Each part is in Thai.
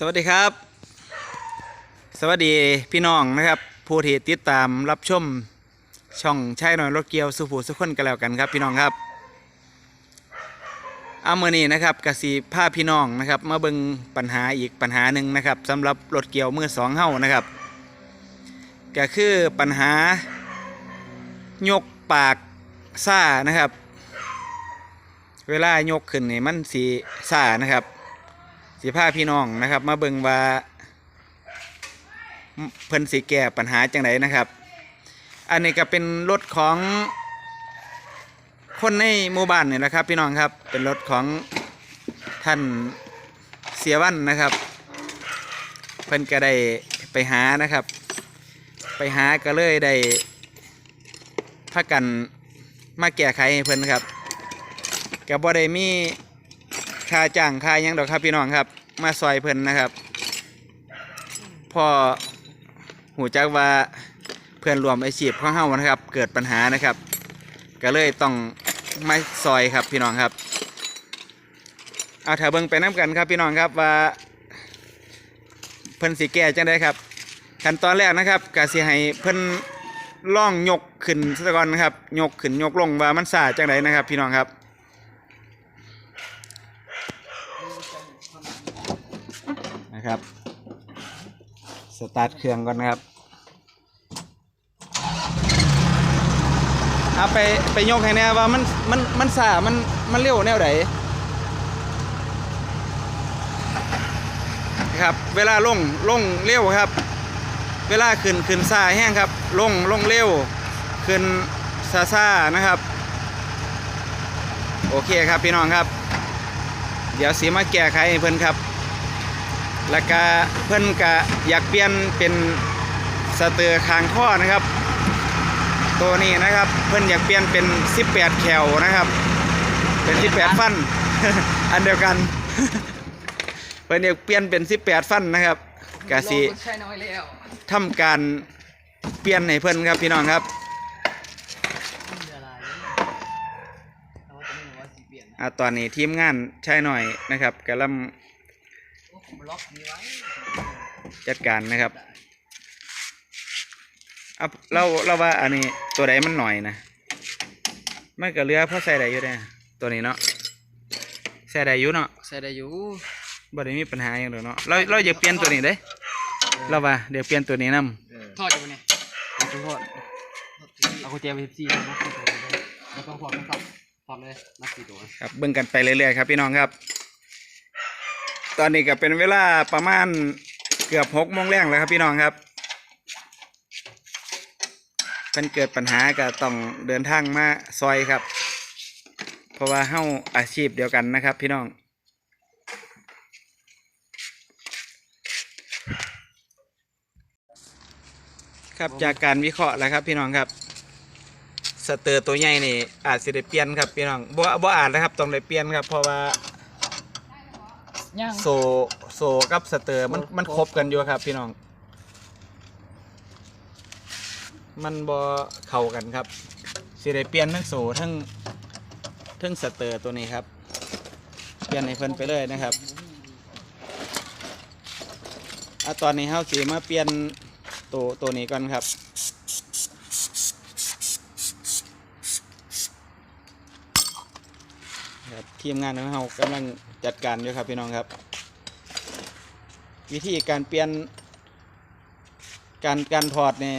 สวัสดีครับ สวัสดีพี่น้องนะครับ ผู้ที่ติดตามรับชมช่องใช่หน่อยรถเกียวสุผูสุขคนกันแล้วกันครับพี่น้องครับเอาเมื่อนี้นะครับกสีผ้าพี่น้องนะครับมาเบิงปัญหาอีกปัญหาหนึ่งนะครับสำหรับรถเกียวมือสองเฮ้านะครับก็คือปัญหายกปากซ่านะครับ เวลายกขึ้นนี่มันสีซ่านะครับ สีผ้าพี่น้องนะครับ มาเบิ่งว่าเพิ่นสีแก้ปัญหาจังไดนะครับ อันนี้ก็เป็นรถของคนในหมู่บ้านนี่แหละครับ พี่น้องครับเป็นรถของท่านเสียวันนะครับ เพิ่นก็ได้ไปหานะครับ ไปหาก็เลยได้พากันมาแก้ไขให้เพิ่นครับก็บ่ได้มี ค่าจ้างค่ายังดอกครับพี่น้องครับ มาซอยเพิ่นนะครับพอหูจักว่าเพื่อนรวมอาชีพของเฮานะครับ เกิดปัญหานะครับ ก็เลยต้องมาซอยครับพี่น้องครับ เอาถ้าเบิ่งไปน้กันครับพี่น้องครับว่าเพิ่นสิแก้จังได้ครับขั้นตอนแรกนะครับก็สิให้เพิ่นล่องยกขึ้นซะก่อนนะครับ ยกขึ้นยกลงว่ามันสาจังไดนะครับ พี่น้องครับ นะครับ สตาร์ทเครื่องก่อนนะครับ เอาไปไปยกให้แน่ว่ามันมันมันสามันมันเร็วแนวไหนครับ เวลาลงลงเร็วครับ เวลาขึ้นขึ้นซาแห้งครับ ลงลงเร็ว ขึ้นซาซานะครับ โอเคครับพี่น้องครับ เดี๋ยวสีมาแก้ไขให้เพิ่นครับ แล้วก็เพิ่อนก็อยากเปลี่ยนเป็นสเตอร์คางข้อนะครับ ตัวนี้นะครับเพิ่อนอยากเปลี่ยนเป็น 18 แคลนะครับ เป็น 18 ฟัน อันเดียวกัน เพิ่นอยากเปลี่ยนเป็น 18 ฟันนะครับกะสิใช่น้อยแล้วทำการเปลี่ยนให้เพิ่อนครับพี่น้องครับอ่าสีเปลี่ยนนะตอนนี้ทีมงานใช่หน่อยนะครับกำลัง ล็อกนี้ไว้จัดการนะครับเอาเราเราว่าอันนี้ตัวใดมันหน่อยนะมันก็เหลือเพราะใส่ได้อยู่เด้อตัวนี้เนาะใส่ได้อยู่เนาะใส่ได้อยู่บ่ได้มีปัญหาอย่างเดียวเนาะเราเราอยากเปลี่ยนตัวนี้เด้เราว่าเดี๋ยวเปลี่ยนตัวนี้นํทอดจะไปเนี่ยเอาไปทอดเอากุญแจไปสิบสี่นะแล้วก็พอดนะครับพอดเลยนับสี่ตัวครับเบิ่งกันไปเรื่อยๆครับพี่น้องครับ ตอนนี้ก็เป็นเวลาประมาณเกือบหกโมงแรงแล้วครับพี่น้องครับเป็นเกิดปัญหาก็ต้องเดินทางมาซอยครับ เพราะว่าเฮ้าอาชีพเดียวกันนะครับ พี่น้องครับจากการวิเคราะห์แล้วครับพี่น้องครับสเตอร์ตัวใหญ่นี่อาจสิได้เปลี่ยนครับพี่น้องบ่บ่อาจนะครับต้องได้เปลี่ยนครับเพราะว่า ย่างโซโซกับสเตอร์มันมันครบกันอยู่ครับ พี่น้อง มันบ่เข้ากันครับสิได้เปลี่ยนทั้งโซทั้งทั้งสเตอร์ตัวนี้ครับ เปลี่ยนให้เพิ่นไปเลยนะครับอะตอนนี้เฮาสิมาเปลี่ยนตัวตัวนี้ก่อนครับ ครับ ทีมงานของเรากำลังจัดการอยู่ครับพี่น้องครับ วิธีการเปลี่ยน การการถอดเนี่ย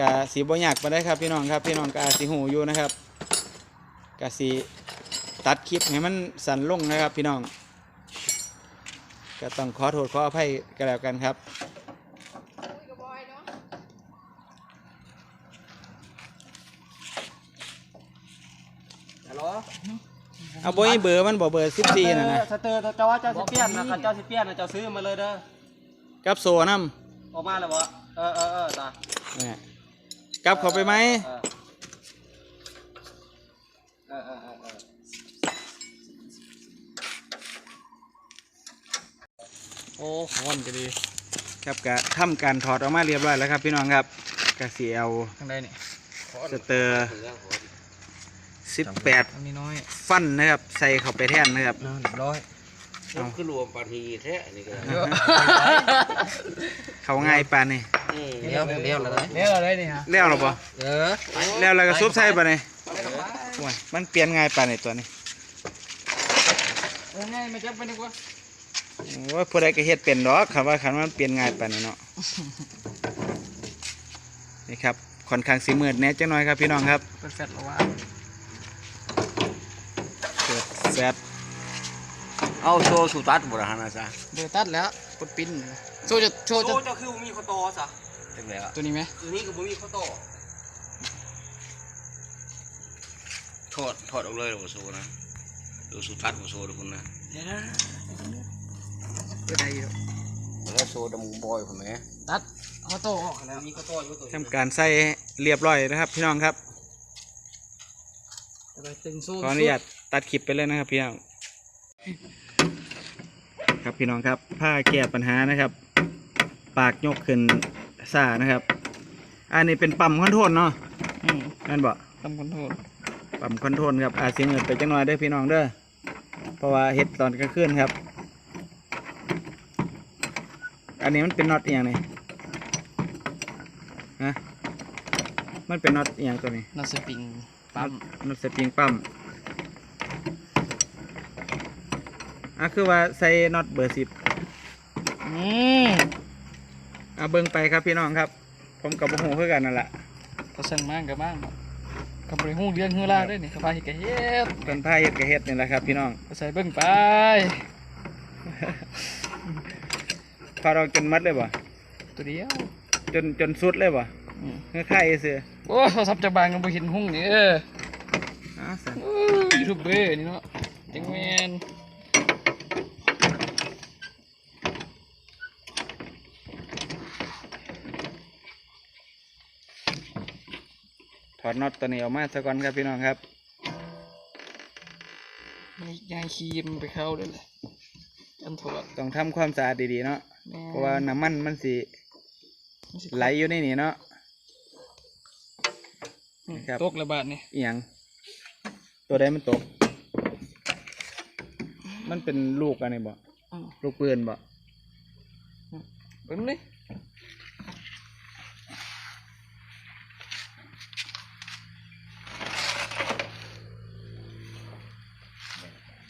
กะสีบ่ยากไปได้ครับพี่น้องครับพี่น้องก็อาจสีหูอยู่นะครับกะสีตัดคลิปให้มันสั่นลงนะครับพี่น้องก็ต้องขอโทษขออภัยกันแล้วกันครับ ฮัลโหล เอาบ่ให้เบอร์มันบ่เบอร์สิบสี่นะนะสเตอร์เจ้าว่าเจ้าสิเปลี่ยนนะเจ้าสิเปลี่ยนนะเจ้าซื้อมาเลยเด้อกับโซน้ออกมาแล้วบ่เออเออเออตาำเนี่ยกลับเข้าไปไหมเออเออเออเออเออโอ้หอนจะดีครับก็ทำการถอดออกมาเรียบร้อยแล้วครับพี่น้องครับก็สีเอาทางใดนี่สเตอร์ สิบแปดทางนี้น้อยฟันนะครับ ใส่เข้าไปแท่นนะครับเรียบร้อยเอาคือรวมปานีแท้นี่ก็เขาง่ายปานนี่อืมเลี้ยวเลี้ยวแล้วเลี้ยวอะไรนี่ฮะแล้วหรอปะเออแล้วเราก็ซุบใส่ปานนี่โอ้ยมันเปลี่ยนง่ายปานนี่ตัวนี้เออง่ายมาจับไปดีกว่าโอ้ยผู้ใดก็เฮ็ดเป็นดอกคำว่าคันมันเปลี่ยนง่ายปานนี่เนาะนี่ครับค่อนข้างสิมืดแหน่จังหน่อยครับพี่น้องครับเปิดแฟลชแล้วว่าเปิด แซดเอาโชว์สุตัดบ่ล่ะฮะนะจ๊ะเดือตัดแล้วกดปิ้นโชว์จะโชว์จะเจ้าคือมีข้อโตซะจังแล้วตัวนี้ไหมตัวนี้ก็บ่มีข้อโตถอดถอดออกเลยบ่โซนะดูสุตัดบ่โซทุกคนนะเปิดได้อยู่แล้วโซดำบอยผมแหมตัดเอาโต้ออกแล้วมีข้อโตอยู่ตัวทำการใส่เรียบร้อยนะครับ พี่น้องครับจะไปตึงสู้ขออนุญาต ตัดคลิปไปเลยนะครับพี่น้องครับพี่น้องครับผ้าแก้ปัญหานะครับ ปากยกขึ้นซ่านะครับ อันนี้เป็นปั๊มคอนโทรลเนาะอืมนั่นบ่ทำคอนโทรลปั๊มคอนโทรลครับอาจสิเงินไปจังหน่อยเด้อพี่น้องเด้อเพราะว่าเฮ็ดตอนกลางคืนครับ อันนี้มันเป็นน็อตอหย่างนี่ฮะมันเป็นน็อตอหย่างตัวนี้นัสปริงปั๊มน็อตสปริงปั๊ม อะคือว่าใส่น็อตเบอร์สิบอืมอะเบิ่งไปครับพี่น้องครับ ผมกับโมโหคือกันนั่นแหละเขาสั่งมากกับบ้างกับบริหูเรื่องฮือลาด้วยนี่เขาพาเฮ็ดกะเฮ็ดเป็นผ้าเฮ็ดกับเฮ็ดนี่แหละครับ พี่น้องก็ใส่เบิ่งไปพอเราจนมัดเลยบ่ตัวเดียวจนจนสุดเลยบ่อืมเงื้อไข่เสือโอ้โทรศัพท์จะบางกันไปเห็นหุ้งนี่เอออ๋อสันยูทูบเบอร์นี่เนาะจังแมน อดน็อตตัวนี้ออกมาซะก่อนครับพี่น้องครับไม่ยายครีมไปเข้าด้วยแหละกันถอดต้องทำความสะอาดดีๆเนาะแม่เพราะว่าน้ำมันมันสิมันสิไหลอยู่ในนี่เนาะอืมครับตกระบาดนี่เอียงตัวใดมันตก มันเป็นลูกอะไรบ่อืมลูกปืนบ่เบิ่งดิ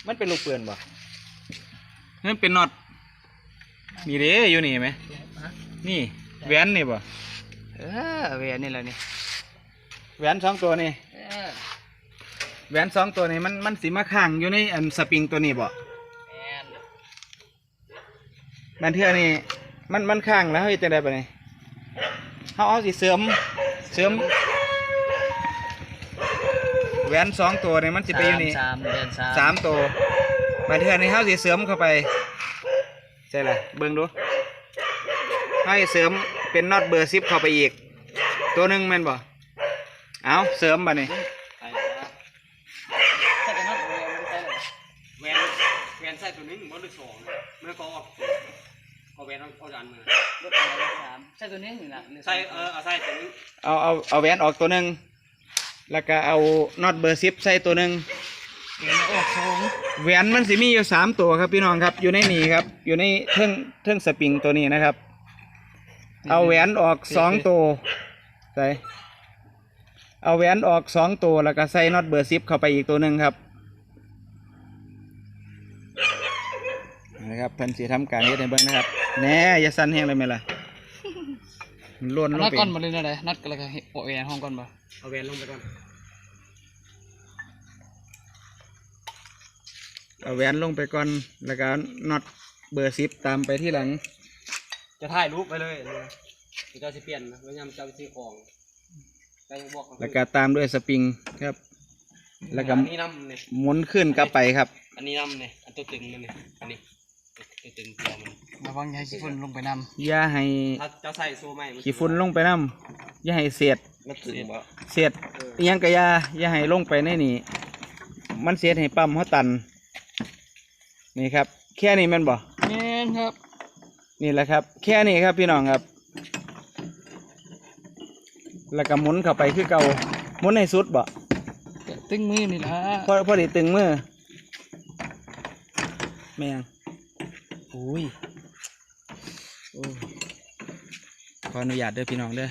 มันเป็นลูกปืนบ่มันเป็นน็อตนี่เด้อยู่นี่ไหมฮะนี่แหวนนี่บ่เออเวียนนี่แหละนี่แหวนสองตัวนี่เออแหวนสองตัวนี่มันมันสีมาข้างอยู่ในอันสปริงตัวนี้บ่แม่นบันเทื่อนี่มันมันข้างแล้วเฮ้ยจะได้ปะนี่เขาเอาสิเสริมเสริม แหวนสองตัวนี่มันสิไปอยู่นี่สามเดือนสามสามตัวบันเทื่อนี่เขาสิเสริมเข้าไปใช่ละเบิ่งดูให้เสริมเป็นน็อตเบอร์สิบเข้าไปอีก ตัวหนึ่งแม่นบ่เอาเสริมบ่นี่ใส่กันน็อตเวียนมันใส่เลยแวนแวนใส่ตัวนี้บ่ได้สองเมื่อก็ออกเอาแวนเอาเอาดันมือรถเวียนสามใส่ตัวนี้นี่นะหรือใส่เออเอาใส่ตัวนี้เอาเอาเอาแหวนออกตัวหนึ่ง แล้วก็เอาน็อตเบอร์สิบใส่ตัวหนึ่งเวียนออกสองแหวนมันสิมีอยู่สามตัวครับพี่น้องครับอยู่ในนี่ครับ อยู่ในเครื่องเครื่องสปริงตัวนี้นะครับ เอาแหวนออกสองตัวใส่เอาแหวนออกสองตัวแล้วก็ใส่น็อตเบอร์สิบเข้าไปอีกตัวหนึ่งครับนะครับเพิ่นสีทำการเฮ็ดให้เบิ่งนะครับแหน่อย่าสั่นแห้งเลยไหมล่ะ ล้วนลงนัดไปก่อนมาเลยนะเด้นัดกันแล้วก็โอเวียนห้องก่อนบ่เอาแวนลงไปก่อนเอาแหวนลงไปก่อน แล้วก็น็อตเบอร์สิบตามไปที่หลัง จะถ่ายรูปไปเลยนะเจ้าสิเปลี่ยนนะแล้วยามเจ้าสิของได้ยังบอกแล้วก็ตามด้วยสปริงครับ แล้วก็อันนี้น้ำเนี่ยหมุนขึ้นกลับไปครับ อันนี้น้ำเนี่ยอันตัวตึงมันเนี่ยอันนี้ ตัวตึงเกลียวมันระวังอย่าให้ขี้ฝุ่นลงไปนอย่าให้ถ้าเจ้าใส่โซ่ใหม่มัขี้ฝุ่นลงไปน้ำอย่าให้เศษมันถึงบ่เศษอิหยังกะยาอย่าให้ลงไปในนี่มันเสียให้ปั๊มเขาตัน นี่ครับ แค่นี้แมันบ่ำแม่นครับนี่แหละครับ แค่นี้ครับพี่น้องครับ แล้วก็หมุนเข้าไปคือเก่าหมุนให้สุดบ่ตึงมือนี่ล่ะพอพอดีตึงมือแม่ง อุ้ยโอ้ขออนุญาตเด้อพี่น้องเด้อ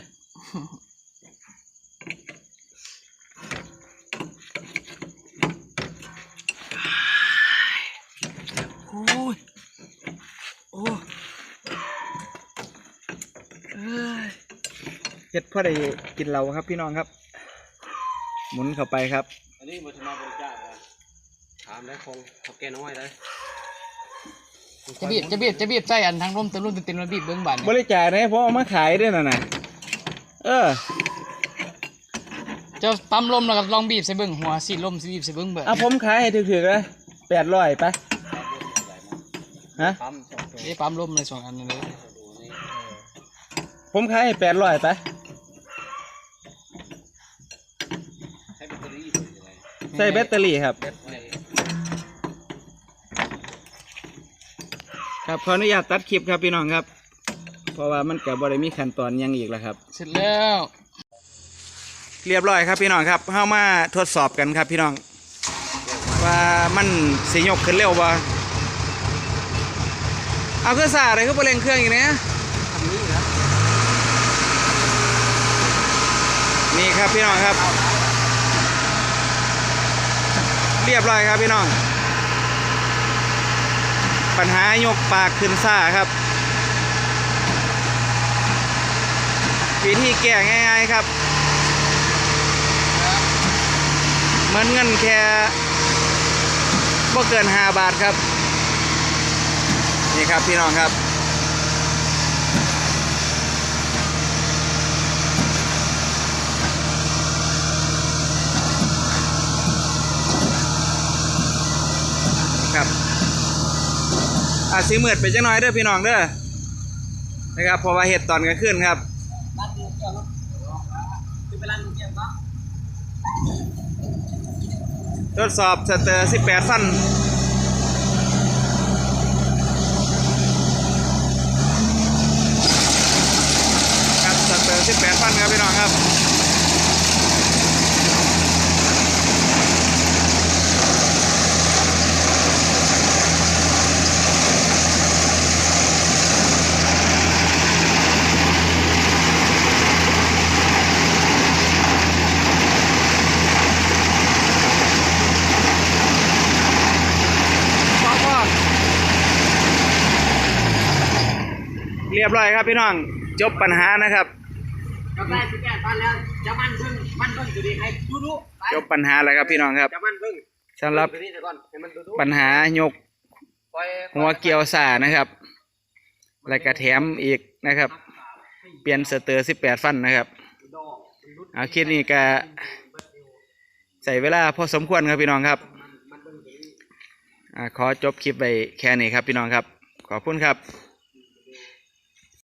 โอ้ยโอ้เอ้ยเฮ็ดพ่อได้กินเราครับพี่น้องครับ หมุนเข้าไปครับ อันนี้มาถึงมาบริจาคก่อถามแล้คงเขาแกน้อยเลย จะบีบจะบีบจะบีบใส่อันทางร่มเต็มร่มเต็มๆแล้วบีบเบื้องบานบเนี่ยริจาคเนี่ยเพราะเอามาขายด้วยน่ะนะเออเจ้าปั๊มลมแล้วก็ลองบีบใส่เบื้องหัวสีลมสีบีบใส่เบื้องเบิดเอาผมขายให้ถือๆเลยแปดร้อยไปฮะปั๊มสองตัวนี่ปั๊มลมเลยสองอันเลยผมขายให้แปดร้อยไปใช้แบตเตอรี่เป็นยังไงใส่แบตเตอรี่ครับ แบตใน ครับขออนุญาตตัดคลิปครับพี่น้องครับ เพราะว่ามันกับบริมีขั้นตอนหยังอีกแล้วครับ เสร็จแล้ว เรียบร้อยครับพี่น้องครับเข้ามาทดสอบกันครับพี่น้อง ว่ามันสิยกขึ้นเร็วบ่เอาเครื่องสาอะไรก็บรเร่งเครื่องอีกนะทำนี้นะนี่ครับพี่น้องครับ เรียบร้อยครับพี่น้อง ปัญหายกปากขึ้นซ่าครับ วิธีแก้ง่าย ๆครับ เหมือนเงินแค่บ่เกินห้าบาทครับ นี่ครับพี่น้องครับ อาจสีมืดไปจังหน้อยเด้อพี่น้องเด้อนะครับเพราะว่าเห็ดตอนกลางคืนครับทดสอบสเตอร์18ฟันครับสเตอร์18ฟันครับพี่น้องครับ ยบร้อยครับพี่น้อง จบปัญหานะครับก็ได้สิบแปดปันแล้วจะมันพิ่งมันพิ่งตัวนี้ให้ดูดูจบปัญหาแล้วครับพี่น้องครับจะมันพิ่งสำหรับปัญหายกหัวเกียวสานะครับแล้วก็แถมอีกนะครับ เปลี่ยนสเตอร์18ฟันนะครับเอาคลิปนี้ก็ใส่เวลาพอสมควรครับพี่น้องครับอขอจบคลิปไปแค่นี้ครับพี่น้องครับ ขอบคุณครับ